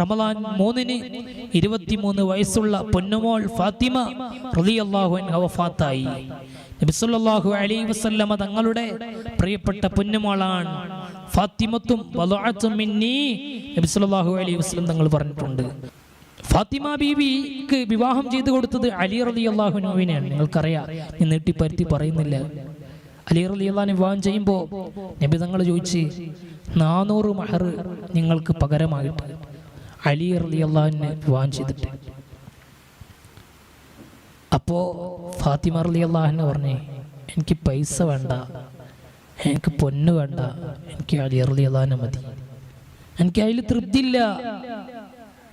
റമദാൻ മൂന്നിന് ഇരുപത്തിമൂന്ന് വയസ്സുള്ള പൊന്നുമോൾ ഫാത്തിമ റളിയല്ലാഹു അൻഹ വഫാത്തായി. നബി സല്ലല്ലാഹു അലൈഹി വസല്ലമ തങ്ങളുടെ പ്രിയപ്പെട്ട പൊന്നുമോളാണ് ഫാത്തിമത്തും വദഅത്തും മിന്നി നബി സല്ലല്ലാഹു അലൈഹി വസല്ലം തങ്ങൾ പറഞ്ഞിട്ടുണ്ട്. ഫാത്തിമ ബീവിക്ക് വിവാഹം ചെയ്തു കൊടുത്തത് അലി റലി അൻഹുവിനെയാണ്. നിങ്ങൾക്കറിയാം ഞാൻ നീട്ടിപ്പരുത്തി പറയുന്നില്ല. അലി റലി അള്ളഹാൻ വിവാഹം ചെയ്യുമ്പോൾ നബി തങ്ങൾ ചോദിച്ച് നാനൂറ് മഹർ നിങ്ങൾക്ക് പകരമായിട്ട്. അലി റളിയല്ലാഹുവിനെ വിവാഹം ചെയ്തിട്ട്. അപ്പോ ഫാത്തിമ റളിയല്ലാഹുവിനെ പറഞ്ഞേ എനിക്ക് പൈസ വേണ്ട എനിക്ക് പൊന്ന് വേണ്ട എനിക്ക് അലി റളിയല്ലാഹുവിനെ മതി. എനിക്ക് അതിൽ തൃപ്തിയില്ല.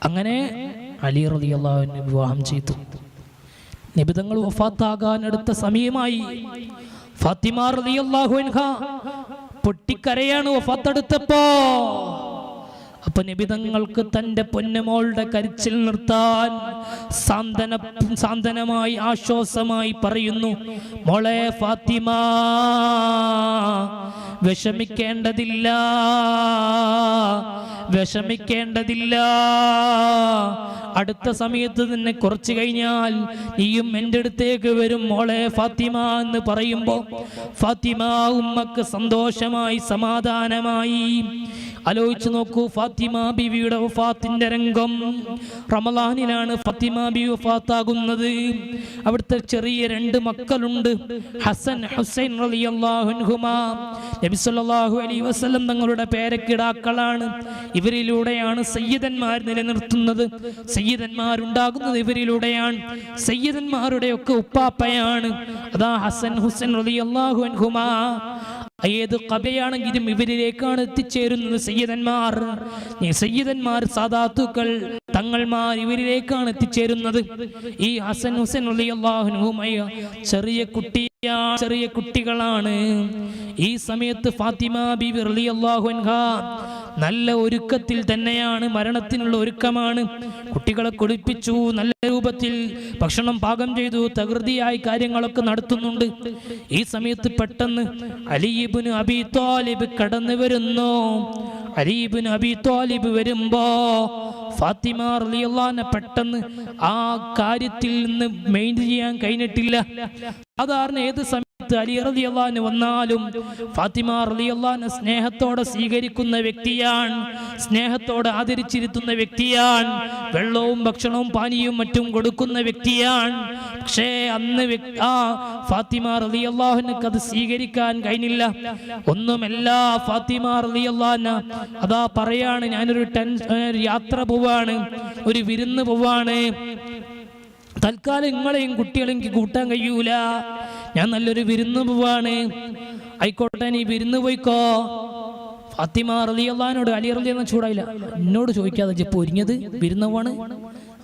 അങ്ങനെ അലി റളിയല്ലാഹുവിനെ വിവാഹം ചെയ്തു. നിബിതങ്ങൾ വഫാത്താകാൻ അടുത്ത സമയമായി ഫാത്തിമ റളിയല്ലാഹു അൻഹ പൊട്ടിക്കരയാണ് വഫാത്തെടുത്തപ്പോ അപ്പൊ നിബിതങ്ങൾക്ക് തന്റെ പൊന്നമോളുടെ കരിച്ചിൽ നിർത്താൻ സാന്ത്വന സാന്ത്വനമായി ആശ്വാസമായി പറയുന്നു മോളെ ഫാത്തിമ വിഷമിക്കേണ്ടതില്ല വിഷമിക്കേണ്ടതില്ല. അടുത്ത സമയത്ത് തന്നെ കുറച്ച് കഴിഞ്ഞാൽ നീയും എന്റെ അടുത്തേക്ക് വരും മോളെ ഫാത്തിമ എന്ന് പറയുമ്പോൾ ഫാത്തിമ ഉമ്മക്ക് സന്തോഷമായി സമാധാനമായി ആലോചിച്ചു നോക്കൂ ഫാത്തിമ ബിവിയുടെ വഫാത്തിന്റെ രംഗം. റമലാനിലാണ് ഫാത്തിമ ബി വഫാത്താകുന്നത്. അവിടുത്തെ ചെറിയ രണ്ട് മക്കളുണ്ട് ഹസൻ ഹുസൈൻ റളിയല്ലാഹു അൻഹുമാ. നബി സല്ലല്ലാഹു അലൈഹി വസല്ലം തങ്ങളുടെ പേരക്കിടാക്കളാണ്. ഇവരിലൂടെയാണ് സയ്യിദന്മാർ നിലനിർത്തുന്നത്. സയ്യിദന്മാരുണ്ടാകുന്നത് ഇവരിലൂടെയാണ്. സയ്യിദന്മാരുടെ ഒക്കെ ഉപ്പാപ്പയാണ്. അതാ ഹസൻ ഹുസൈൻ റളിയല്ലാഹു അൻഹുമാ. ഏത് കഥയാണെങ്കിലും ഇവരിലേക്കാണ് എത്തിച്ചേരുന്നത് സയ്യിദന്മാർ. സയ്യിദന്മാർ സാദാത്തുക്കൾ തങ്ങൾമാർ ഇവരിലേക്കാണ് എത്തിച്ചേരുന്നത്. ഈ ഹസൻ ഹുസൈൻ ചെറിയ കുട്ടി ചെറിയ കുട്ടികളാണ്. ഈ സമയത്ത് ഫാത്തിമ ബിബി നല്ല ഒരുക്കത്തിൽ തന്നെയാണ് മരണത്തിനുള്ള ഒരുക്കമാണ്. കുട്ടികളെ കുളിപ്പിച്ചു നല്ല രൂപത്തിൽ ഭക്ഷണം പാകം ചെയ്തു തകൃതിയായി കാര്യങ്ങളൊക്കെ നടത്തുന്നുണ്ട്. ഈ സമയത്ത് പെട്ടെന്ന് അലിയിബിന് അബി താലിബ് കടന്നു വരുന്നു അലീബിന് നബി താലിബ് വരുമ്പോ ഫാത്തിമ റളിയല്ലാഹുവിനെ പെട്ടെന്ന് ആ കാര്യത്തിൽ നിന്ന് മെയിൻ ചെയ്യാൻ കഴിഞ്ഞിട്ടില്ല. സാധാരണ ഏത് സമയത്ത് അലി റളിയല്ലാഹു വന്നാലും ഫാത്തിമ റളിയല്ലാഹു സ്നേഹത്തോടെ സ്വീകരിക്കുന്ന വ്യക്തിയാണ് സ്നേഹത്തോടെ ആദരിച്ചിരുത്തുന്ന വ്യക്തിയാണ് വെള്ളവും ഭക്ഷണവും പാനീയവും മറ്റും കൊടുക്കുന്ന വ്യക്തിയാണ്. പക്ഷേ അന്ന് ആ ഫാത്തിമ റളിയല്ലാഹുവിനക്ക് അത് സ്വീകരിക്കാൻ കഴിഞ്ഞില്ല. ഒന്നുമല്ല ഫാത്തിമ റളിയല്ലാഹുന അതാ പറയാണ് ഞാനൊരു ടെൻഷൻ യാത്ര പോവാണ് ഒരു വിരുന്ന് പോവാണ്. തൽക്കാലം നിങ്ങളെയും കുട്ടികളെയും കൂട്ടാൻ കഴിയൂല. ഞാൻ നല്ലൊരു വിരുന്ന് പോവാണ്. ആയിക്കോട്ടെ നീ വിരുന്ന് പോയിക്കോ. ഫാത്തിമ റളിയല്ലാഹിനോട് അലി റളിയല്ലാഹു ചൂടായില്ല. എന്നോട് ചോദിക്കാതെ ജപ്പ് ഒരുങ്ങിയത് വിരുന്ന് പോവാണ്?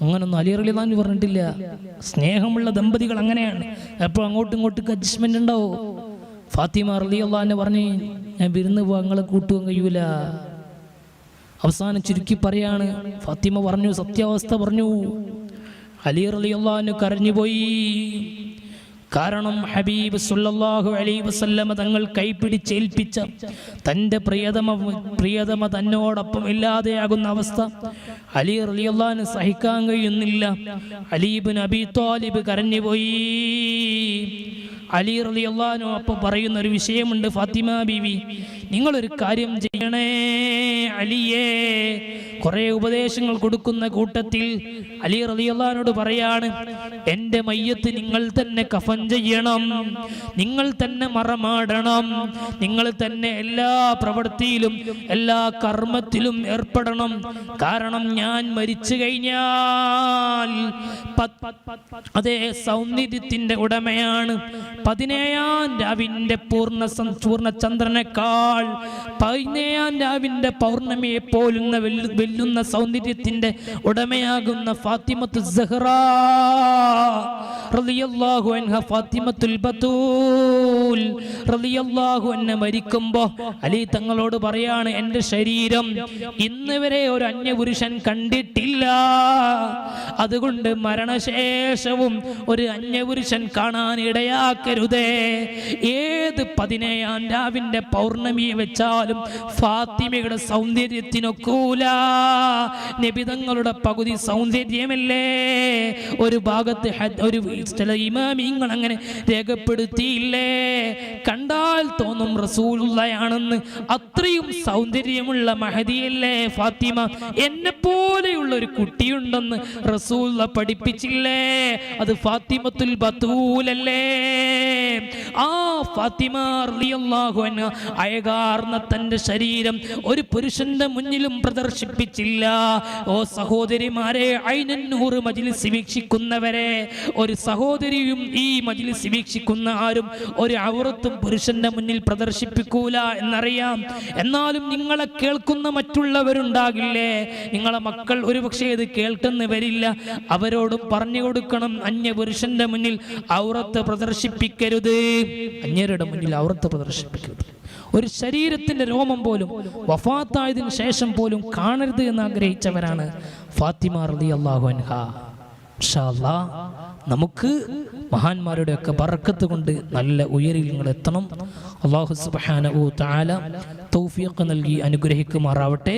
അങ്ങനൊന്നും അലി റളിയല്ലാഹു പറഞ്ഞിട്ടില്ല. സ്നേഹമുള്ള ദമ്പതികൾ അങ്ങനെയാണ്. എപ്പോൾ അങ്ങോട്ടും ഇങ്ങോട്ടും അഡ്ജസ്റ്റ്മെന്റ് ഉണ്ടാവോ. ഫാത്തിമ റളിയല്ലാഹു പറഞ്ഞ് ഞാൻ വിരുന്ന് പോവാ നിങ്ങളെ കൂട്ടുവാൻ കഴിയൂല. അവസാനം ചുരുക്കി പറയാണ്. ഫാത്തിമ പറഞ്ഞു സത്യാവസ്ഥ പറഞ്ഞു. അലി റളിയല്ലാഹു കരഞ്ഞുപോയി. കാരണം ഹബീബ് സുല്ലാഹു അലൈഹി വസല്ലമ തങ്ങൾ കൈപ്പിടിച്ചേൽപ്പിച്ച തന്റെ പ്രിയതമ പ്രിയതമ തന്നോടൊപ്പം ഇല്ലാതെയാകുന്ന അവസ്ഥ അലി റളിയല്ലാഹു സഹിക്കാൻ കഴിയുന്നില്ല. അലീബിന് അബി താലിബ് കരഞ്ഞുപോയി. അലി റളിയല്ലാഹു അപ്പോൾ പറയുന്ന ഒരു വിഷയമുണ്ട് ഫാത്തിമ ബീവി നിങ്ങളൊരു കാര്യം ചെയ്യണേ അലിയേ കുറെ ഉപദേശങ്ങൾ കൊടുക്കുന്ന കൂട്ടത്തിൽ അലി റലിയുള്ളഹാനോട് പറയാണ് എന്റെ മയ്യത്ത് നിങ്ങൾ തന്നെ കഫൻ ചെയ്യണം നിങ്ങൾ തന്നെ മറമാടണം നിങ്ങൾ തന്നെ എല്ലാ പ്രവൃത്തിയിലും എല്ലാ കർമ്മത്തിലും ഏർപ്പെടണം. കാരണം ഞാൻ മരിച്ചു കഴിഞ്ഞാൽ അതേ സൗന്ദര്യത്തിന്റെ ഉടമയാണ്. പതിനേഴാം രാവിന്റെ പൂർണ പൂർണ ചന്ദ്രനേക്കാൾ പതിനേഴാം രാവിന്റെ പൗർണമിയെ പോലുന്ന വെല്ലുന്ന സൗന്ദര്യത്തിന്റെ ഉടമയാകുന്ന ഫാത്തിമത്തു റളിയല്ലാഹു ഫാത്തിമത്തുൽ റളിയല്ലാഹു അൻഹ മരിക്കുമ്പോ അലി തങ്ങളോട് പറയാണ് എന്റെ ശരീരം ഇന്ന് വരെ ഒരു അന്യപുരുഷൻ കണ്ടിട്ടില്ല. അതുകൊണ്ട് മരണശേഷവും ഒരു അന്യപുരുഷൻ കാണാൻ ഇടയാക്കരുതേ. ഏത് പതിനേഴാം രാവിന്റെ പൗർണമിയെ വെച്ചാലും ഫാത്തിമയുടെ സൗന്ദര്യത്തിനൊക്കൂല. നബിതങ്ങളുടെ പകുതി സൗന്ദര്യമല്ലേ? ഒരു ഭാഗത്ത് ഒരു ചില ഇമാമിങ്ങൾ അങ്ങനെ രേഖപ്പെടുത്തിയില്ലേ? കണ്ടാൽ തോന്നും റസൂലുള്ളയാണെന്ന്. അത്രയും സൗന്ദര്യമുള്ള മഹദിയല്ലേ ഫാത്തിമ? എന്നെ ഒരു കുട്ടിയുണ്ടെന്ന് റസൂൽ പഠിപ്പിച്ചില്ലേ? അത് ഫാത്തിമത്തുൽ ബത്തൂലല്ലേ? ആ ഫാത്തിമ അയകാർന്ന തന്റെ ശരീരം ഒരു പുരുഷന്റെ മുന്നിലും പ്രദർശിപ്പിച്ചില്ല. ഓ സഹോദരിമാരെ അയിനൂറ് മജിലിസ് വീക്ഷിക്കുന്നവരെ ഒരു സഹോദരിയും ഈ മജിലിസ് വീക്ഷിക്കുന്ന ആരും ഒരു ഔറത്തും പുരുഷന്റെ മുന്നിൽ പ്രദർശിപ്പിക്കൂല എന്നറിയാം. എന്നാലും നിങ്ങളെ കേൾക്കുന്ന മറ്റുള്ളവരുണ്ടാകില്ലേ? നിങ്ങളെ മക്കൾ ഒരുപക്ഷെ ഇത് കേൾക്കുന്ന വരില്ല അവരോട് പറഞ്ഞു കൊടുക്കണം. അന്യ പുരുഷന്റെ മുന്നിൽ ഔറത്ത് പ്രദർശിപ്പിക്കരുത്. അന്യരുടെ മുന്നിൽ ഔറത്ത് പ്രദർശിപ്പിക്കരുത്. ഒരു ശരീരത്തിന്റെ രോമം പോലും വഫാത്തായതിനു ശേഷം പോലും കാണരുത് എന്ന് ആഗ്രഹിച്ചവരാണ് ഫാത്തിമ റളി അള്ളാഹു അൻഹ നമുക്ക് മഹാന്മാരുടെ ഒക്കെ ബറക്കത്ത് കൊണ്ട് നല്ല ഉയരിൽ നിങ്ങൾ എത്തണം. അള്ളാഹു തആല തൗഫീഖ് നൽകി അനുഗ്രഹിക്കുമാറാവട്ടെ.